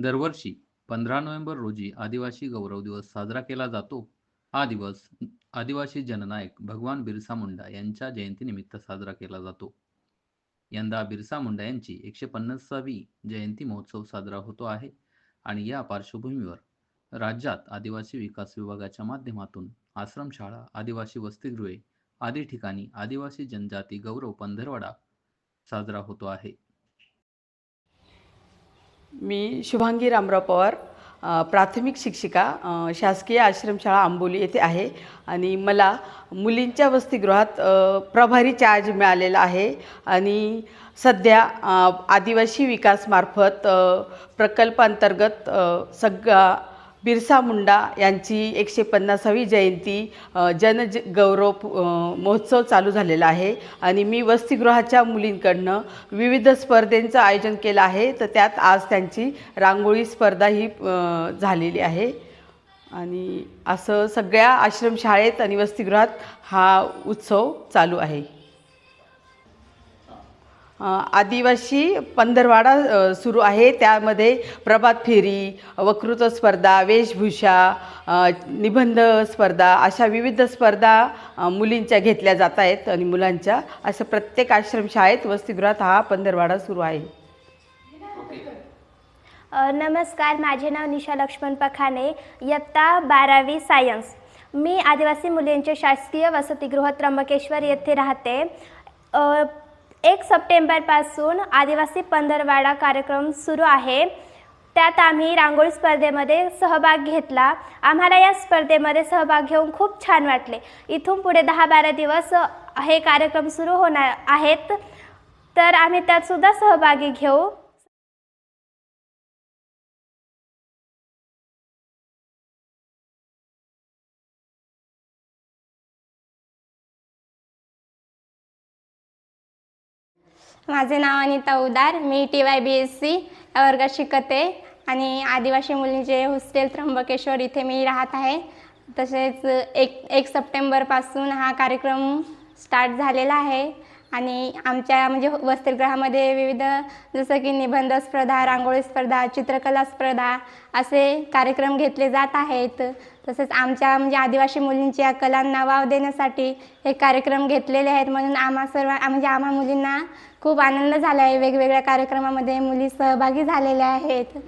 दरवर्षी पंधरा नोव्हेंबर रोजी आदिवासी गौरव दिवस साजरा केला जातो. हा दिवस आदिवासी जननायक भगवान बिरसा मुंडा यांच्या जयंतीनिमित्त साजरा केला जातो. यंदा बिरसा मुंडा यांची एकशे पन्नासावी जयंती महोत्सव साजरा होतो आहे आणि या पार्श्वभूमीवर राज्यात आदिवासी विकास विभागाच्या माध्यमातून आश्रमशाळा, आदिवासी वसतिगृहे आदी ठिकाणी आदिवासी जनजाती गौरव पंधरवडा साजरा होतो आहे. मी शुभांगी रामराव पवार प्राथमिक शिक्षिका शासकीय आश्रमशाळा आंबोली येथे आहे आणि मला मुलींच्या वसतिगृहात प्रभारी चार्ज मिळालेला आहे आणि सध्या आदिवासी विकासमार्फत प्रकल्पांतर्गत सगळा बिरसा मुंडा यांची एकशे पन्नासावी जयंती जनज जन ज गौरव महोत्सव चालू झालेला आहे. आणि मी वसतिगृहाच्या मुलींकडनं विविध स्पर्धेंचं आयोजन केलं आहे. तर त्यात आज त्यांची रांगोळी स्पर्धा ही झालेली आहे. आणि असं सगळ्या आश्रमशाळेत आणि वसतिगृहात हा उत्सव चालू आहे. आदिवासी पंधरवाडा सुरू आहे. त्यामध्ये प्रभात फेरी वक्तृत्व स्पर्धा वेशभूषा निबंध स्पर्धा अशा विविध स्पर्धा मुलींच्या घेतल्या जात आहेत आणि मुलांच्या. असं प्रत्येक आश्रमशाळेत वसतिगृहात हा पंधरवाडा सुरू आहे. नमस्कार. माझे नाव निशा लक्ष्मण पखाने. इयत्ता बारावी सायन्स. मी आदिवासी मुलींचे शासकीय वसतिगृह त्र्यंबकेश्वर येथे राहते. एक सप्टेंबरपासून आदिवासी पंधरवाडा कार्यक्रम सुरू आहे. त्यात आम्ही रांगोळी स्पर्धेमध्ये सहभाग घेतला. आम्हाला या स्पर्धेमध्ये सहभाग घेऊन खूप छान वाटले. इथून पुढे दहा बारा दिवस हे कार्यक्रम सुरू होणार आहेत. तर आम्ही त्यातसुद्धा सहभागी घेऊ. माझे नाव अनिता उदार मी T Y B S C या वर्गात शिकते आणि आदिवासी मुलींचे हॉस्टेल त्र्यंबकेश्वर इथे मी राहत आहे. तसेच एक एक सप्टेंबरपासून हा कार्यक्रम स्टार्ट झालेला आहे. आणि आमच्या म्हणजे वस्त्रगृहामध्ये विविध जसं की निबंध स्पर्धा रांगोळी स्पर्धा चित्रकला स्पर्धा असे कार्यक्रम घेतले जात आहेत. तसेच आमच्या म्हणजे आदिवासी मुलींच्या कलांना वाव देण्यासाठी हे कार्यक्रम घेतलेले आहेत. म्हणून आम्हा सर्व म्हणजे आम्हा मुलींना खूप आनंद झाला आहे वेगवेगळ्या कार्यक्रमामध्ये मुली सहभागी झालेल्या आहेत.